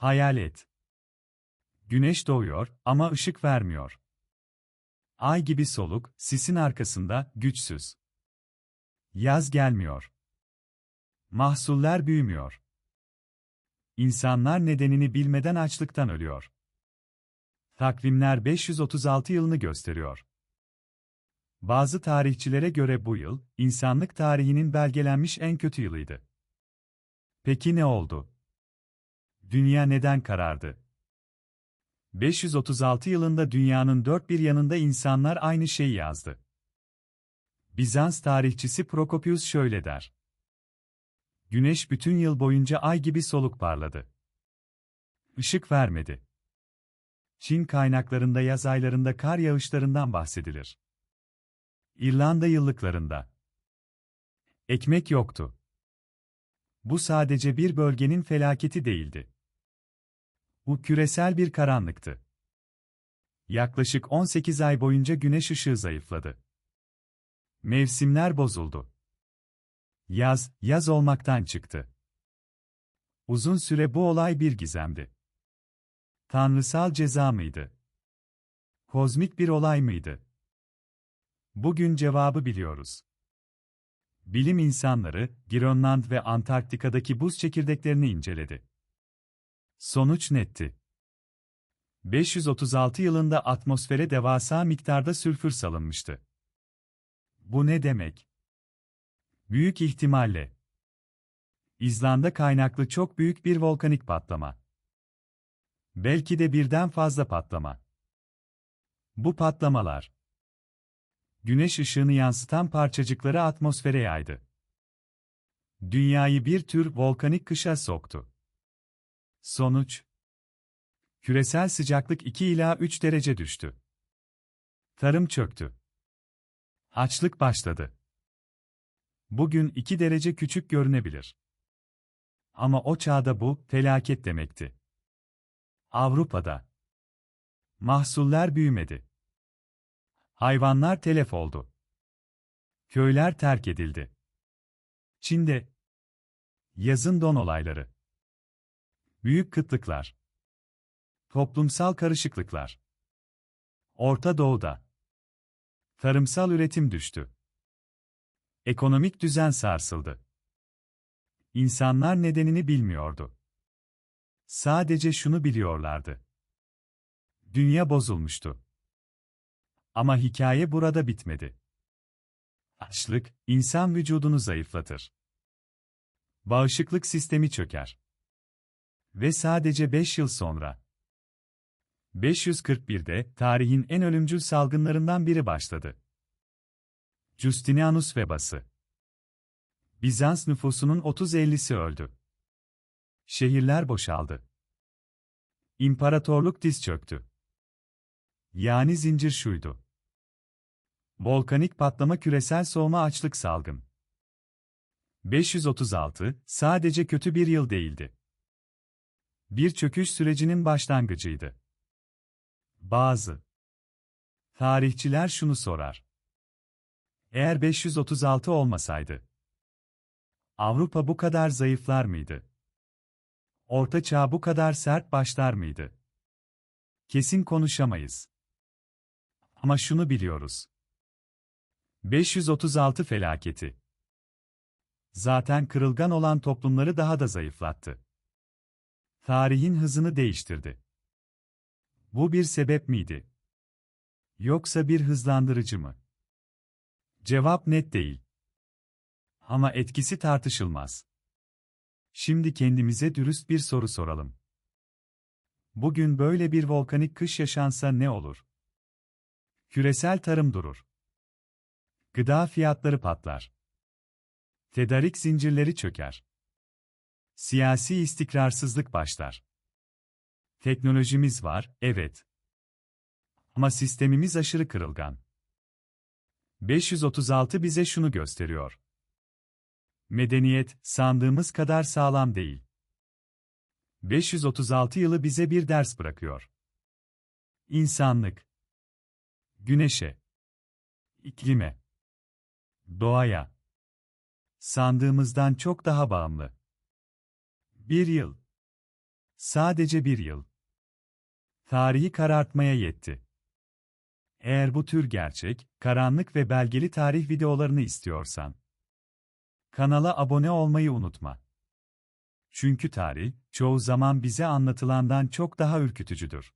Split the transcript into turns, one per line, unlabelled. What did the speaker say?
Hayal et. Güneş doğuyor ama ışık vermiyor. Ay gibi soluk, sisin arkasında, güçsüz. Yaz gelmiyor. Mahsuller büyümüyor. İnsanlar nedenini bilmeden açlıktan ölüyor. Takvimler 536 yılını gösteriyor. Bazı tarihçilere göre bu yıl, insanlık tarihinin belgelenmiş en kötü yılıydı. Peki ne oldu? Dünya neden karardı? 536 yılında dünyanın dört bir yanında insanlar aynı şeyi yazdı. Bizans tarihçisi Prokopius şöyle der. Güneş bütün yıl boyunca ay gibi soluk parladı. Işık vermedi. Çin kaynaklarında yaz aylarında kar yağışlarından bahsedilir. İrlanda yıllıklarında. Ekmek yoktu. Bu sadece bir bölgenin felaketi değildi. Bu küresel bir karanlıktı. Yaklaşık 18 ay boyunca güneş ışığı zayıfladı. Mevsimler bozuldu. Yaz, yaz olmaktan çıktı. Uzun süre bu olay bir gizemdi. Tanrısal ceza mıydı? Kozmik bir olay mıydı? Bugün cevabı biliyoruz. Bilim insanları, Grönland ve Antarktika'daki buz çekirdeklerini inceledi. Sonuç netti. 536 yılında atmosfere devasa miktarda sülfür salınmıştı. Bu ne demek? Büyük ihtimalle İzlanda kaynaklı çok büyük bir volkanik patlama. Belki de birden fazla patlama. Bu patlamalar güneş ışığını yansıtan parçacıkları atmosfere yaydı. Dünyayı bir tür volkanik kışa soktu. Sonuç Küresel sıcaklık 2 ila 3 derece düştü. Tarım çöktü. Açlık başladı. Bugün 2 derece küçük görünebilir. Ama o çağda bu felaket demekti. Avrupa'da mahsuller büyümedi. Hayvanlar telef oldu. Köyler terk edildi. Çin'de yazın don olayları. Büyük kıtlıklar. Toplumsal karışıklıklar. Orta Doğu'da tarımsal üretim düştü. Ekonomik düzen sarsıldı. İnsanlar nedenini bilmiyordu. Sadece şunu biliyorlardı. Dünya bozulmuştu. Ama hikaye burada bitmedi. Açlık, insan vücudunu zayıflatır. Bağışıklık sistemi çöker. Ve sadece 5 yıl sonra, 541'de tarihin en ölümcül salgınlarından biri başladı. Justinianus vebası. Bizans nüfusunun 30-50'si öldü. Şehirler boşaldı. İmparatorluk diz çöktü. Yani zincir şuydu. Volkanik patlama küresel soğuma açlık salgın. 536 sadece kötü bir yıl değildi. Bir çöküş sürecinin başlangıcıydı. Bazı tarihçiler şunu sorar. Eğer 536 olmasaydı Avrupa bu kadar zayıflar mıydı? Orta Çağ bu kadar sert başlar mıydı? Kesin konuşamayız. Ama şunu biliyoruz. 536 felaketi. Zaten kırılgan olan toplumları daha da zayıflattı. Tarihin hızını değiştirdi. Bu bir sebep miydi? Yoksa bir hızlandırıcı mı? Cevap net değil. Ama etkisi tartışılmaz. Şimdi kendimize dürüst bir soru soralım. Bugün böyle bir volkanik kış yaşansa ne olur? Küresel tarım durur. Gıda fiyatları patlar. Tedarik zincirleri çöker. Siyasi istikrarsızlık başlar. Teknolojimiz var, evet. Ama sistemimiz aşırı kırılgan. 536 bize şunu gösteriyor. Medeniyet, sandığımız kadar sağlam değil. 536 yılı bize bir ders bırakıyor. İnsanlık. Güneşe. iklime. Doğaya. Sandığımızdan çok daha bağımlı. Bir yıl. Sadece bir yıl. Tarihi karartmaya yetti. Eğer bu tür gerçek, karanlık ve belgeli tarih videolarını istiyorsan, kanala abone olmayı unutma. Çünkü tarih, çoğu zaman bize anlatılandan çok daha ürkütücüdür.